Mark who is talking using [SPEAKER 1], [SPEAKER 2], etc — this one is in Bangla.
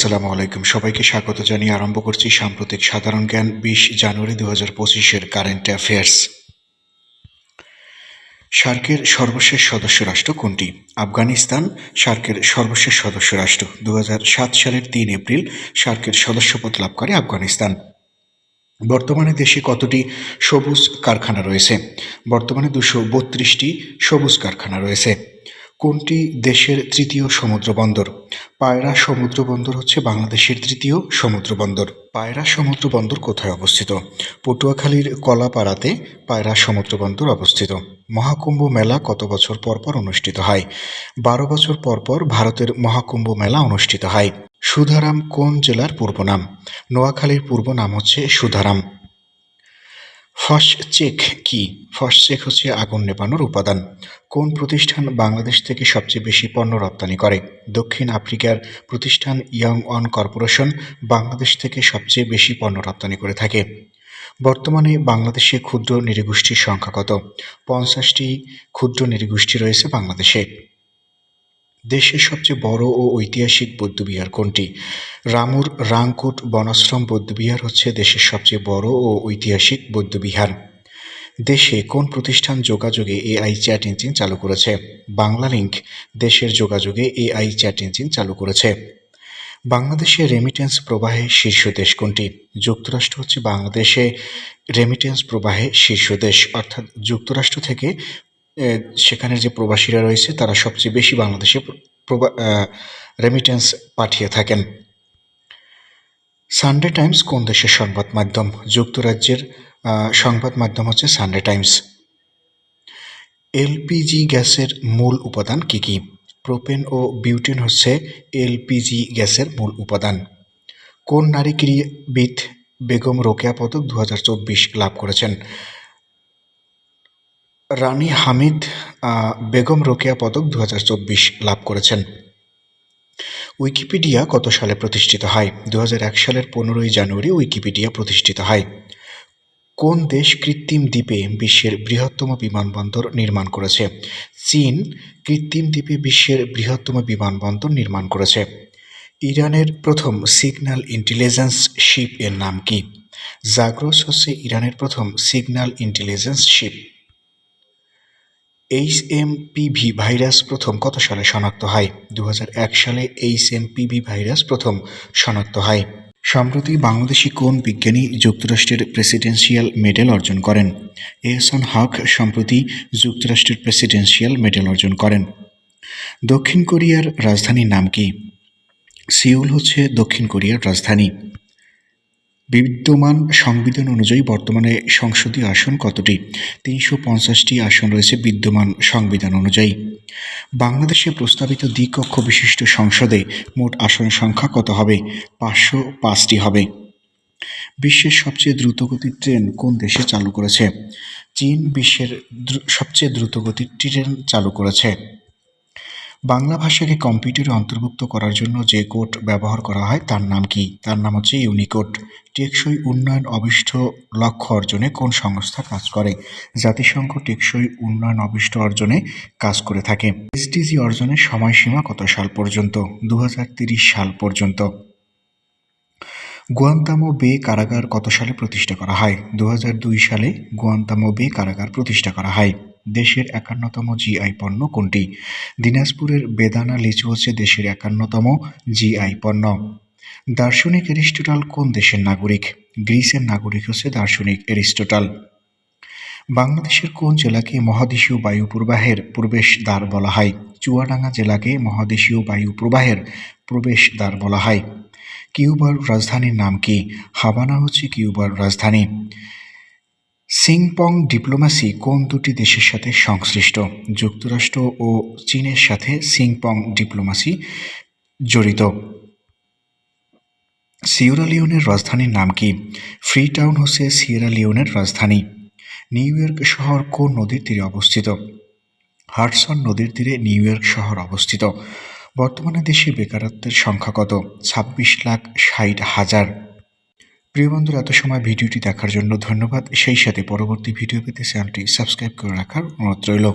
[SPEAKER 1] আসসালামু আলাইকুম। সবাইকে স্বাগত জানিয়ে আরম্ভ করছি সাম্প্রতিক সাধারণ জ্ঞান বিশ জানুয়ারি দু হাজার পঁচিশের কারেন্ট অ্যাফেয়ার্স। সার্কের সর্বশেষ সদস্য রাষ্ট্র কোনটি? আফগানিস্তান সার্কের সর্বশেষ সদস্য রাষ্ট্র দু সালের তিন এপ্রিল সার্কের সদস্যপদ লাভ করে আফগানিস্তান। বর্তমানে দেশে কতটি সবুজ কারখানা রয়েছে? বর্তমানে দুশো বত্রিশটি সবুজ কারখানা রয়েছে। কোনটি দেশের তৃতীয় সমুদ্র বন্দর? পায়রা সমুদ্র বন্দর হচ্ছে বাংলাদেশের তৃতীয় সমুদ্র বন্দর। পায়রা সমুদ্র বন্দর কোথায় অবস্থিত? পটুয়াখালীর কলাপাড়াতে পায়রা সমুদ্র বন্দর অবস্থিত। মহাকুম্ভ মেলা কত বছর পর পর অনুষ্ঠিত হয়? বারো বছর পর পর ভারতের মহাকুম্ভ মেলা অনুষ্ঠিত হয়। সুধারাম কোন জেলার পূর্ব নাম নোয়াখালীর পূর্ব নাম হচ্ছে সুধারাম। ফসচেক কি? চেক হচ্ছে আগুন নেপানোর উপাদান। কোন প্রতিষ্ঠান বাংলাদেশ থেকে সবচেয়ে বেশি পণ্য রপ্তানি করে? দক্ষিণ আফ্রিকার প্রতিষ্ঠান ইয়ং অন কর্পোরেশন বাংলাদেশ থেকে সবচেয়ে বেশি পণ্য রপ্তানি করে থাকে। বর্তমানে বাংলাদেশে ক্ষুদ্র নৃগোষ্ঠীর সংখ্যা কত? পঞ্চাশটি ক্ষুদ্র নৃগোষ্ঠী রয়েছে বাংলাদেশে। দেশের সবচেয়ে বড় ও ঐতিহাসিক বৌদ্ধবিহার কোনটি? রামুর রাংকুট বনাশ্রম বৌদ্ধবিহার হচ্ছে দেশের সবচেয়ে বড় ও ঐতিহাসিক বৌদ্ধবিহার। দেশে কোন প্রতিষ্ঠান যোগাযোগে এআই চ্যাট ইঞ্জিন চালু করেছে? বাংলা লিঙ্ক দেশের যোগাযোগে এআই চ্যাট ইঞ্জিন চালু করেছে। বাংলাদেশে রেমিটেন্স প্রবাহে শীর্ষ দেশ কোনটি? যুক্তরাষ্ট্র হচ্ছে বাংলাদেশে রেমিটেন্স প্রবাহে শীর্ষ দেশ, অর্থাৎ যুক্তরাষ্ট্র থেকে সেখানের যে প্রবাসীরা রয়েছে, তারা সবচেয়ে বেশি বাংলাদেশে রেমিটেন্স পাঠিয়ে থাকেন। সানডে টাইমস কোন দেশের সংবাদ মাধ্যম? যুক্তরাজ্যের সংবাদ মাধ্যম হচ্ছে সানডে টাইমস এলপিজি গ্যাসের মূল উপাদান কি কি? প্রোপেন ও বিউটেন হচ্ছে এলপিজি গ্যাসের মূল উপাদান। কোন নারী ক্রীড়াবিদ বেগম রোকেয়া পদক দু হাজার চব্বিশ লাভ করেছেন? রানী হামিদ বেগম রোকেয়া পদক দু হাজার চব্বিশ লাভ করেছেন। উইকিপিডিয়া কত সালে প্রতিষ্ঠিত হয়? দু হাজার এক সালের পনেরোই জানুয়ারি উইকিপিডিয়া প্রতিষ্ঠিত হয়। কোন দেশ কৃত্রিম দ্বীপে বিশ্বের বৃহত্তম বিমানবন্দর নির্মাণ করেছে? চীন কৃত্রিম দ্বীপে বিশ্বের বৃহত্তম বিমানবন্দর নির্মাণ করেছে। ইরানের প্রথম সিগন্যাল ইন্টেলিজেন্স শিপ এর নাম কি? জাগ্রোস হচ্ছে ইরানের প্রথম signal intelligence ship. H M PV virus প্রথম কত সালে শনাক্ত হয়? দু হাজার এক সালে এইচ এম পিভি ভাইরাস প্রথম শনাক্ত হয়। সম্প্রতি বাংলাদেশি কোন বিজ্ঞানী যুক্তরাষ্ট্রের প্রেসিডেন্সিয়াল মেডেল অর্জন করেন? এহসান হক সম্প্রতি যুক্তরাষ্ট্রের প্রেসিডেন্সিয়াল মেডেল অর্জন করেন। দক্ষিণ কোরিয়ার রাজধানীর নাম কি? সিউল হচ্ছে দক্ষিণ কোরিয়ার রাজধানী। বিদ্যমান সংবিধান অনুযায়ী বর্তমানে সংসদীয় আসন কতটি? তিনশো পঞ্চাশটি আসন রয়েছে বিদ্যমান সংবিধান অনুযায়ী। বাংলাদেশে প্রস্তাবিত দ্বিকক্ষ বিশিষ্ট সংসদে মোট আসন সংখ্যা কত হবে? পাঁচশো পাঁচটি হবে। বিশ্বের সবচেয়ে দ্রুতগতির ট্রেন কোন দেশে চালু করেছে? চীন বিশ্বের সবচেয়ে দ্রুতগতির ট্রেন চালু করেছে। বাংলা ভাষাকে কম্পিউটারে অন্তর্ভুক্ত করার জন্য যে কোড ব্যবহার করা হয় তার নাম কি? তার নাম হচ্ছে ইউনিকোড। টেকসই উন্নয়ন অভিষ্ট লক্ষ্য অর্জনে কোন সংস্থা কাজ করে? জাতিসংঘ টেকসই উন্নয়ন অভিষ্ট অর্জনে কাজ করে থাকে। এসডিজি অর্জনের সময়সীমা কত সাল পর্যন্ত? দু সাল পর্যন্ত। গুয়ান্তামো বে কারাগার কত সালে প্রতিষ্ঠা করা হয়? দু হাজার দুই সালে গুয়ান্তামো বে কারাগার প্রতিষ্ঠা করা হয়। দেশের একান্নতম জিআই পণ্য কোনটি? দিনাজপুরের বেদানা লিচু হচ্ছে দেশের একান্নতম জিআই পণ্য। দার্শনিক এরিস্টোটাল কোন দেশের নাগরিক? গ্রিসের নাগরিক হচ্ছে দার্শনিক এরিস্টোটাল। বাংলাদেশের কোন জেলাকে মহাদেশীয় বায়ু প্রবাহের প্রবেশ দ্বার বলা হয়? চুয়াডাঙ্গা জেলাকে মহাদেশীয় বায়ু প্রবাহের প্রবেশ দ্বার বলা হয়। কিউবার রাজধানীর নাম কি? হাবানা হচ্ছে কিউবার রাজধানী। সিংপং ডিপ্লোম্যাসি কোন দুটি দেশের সাথে সংশ্লিষ্ট? যুক্তরাষ্ট্র ও চীনের সাথে সিংপং ডিপ্লোম্যাসি জড়িত। সিয়েরা লিওনের রাজধানীর নাম কি? ফ্রি টাউন হচ্ছে সিয়েরা লিওনের রাজধানী। নিউ ইয়র্ক শহর কোন নদীর তীরে অবস্থিত? হাডসন নদীর তীরে নিউ ইয়র্ক শহর অবস্থিত। বর্তমানে দেশে বেকারত্বের সংখ্যা কত? ছাব্বিশ লাখ ষাট হাজার। প্রিয় বন্ধুরা, এত সময় ভিডিওটি দেখার জন্য ধন্যবাদ। সেই সাথে পরবর্তী ভিডিও পেতে চ্যানেলটি সাবস্ক্রাইব করে রাখার অনুরোধ রইল।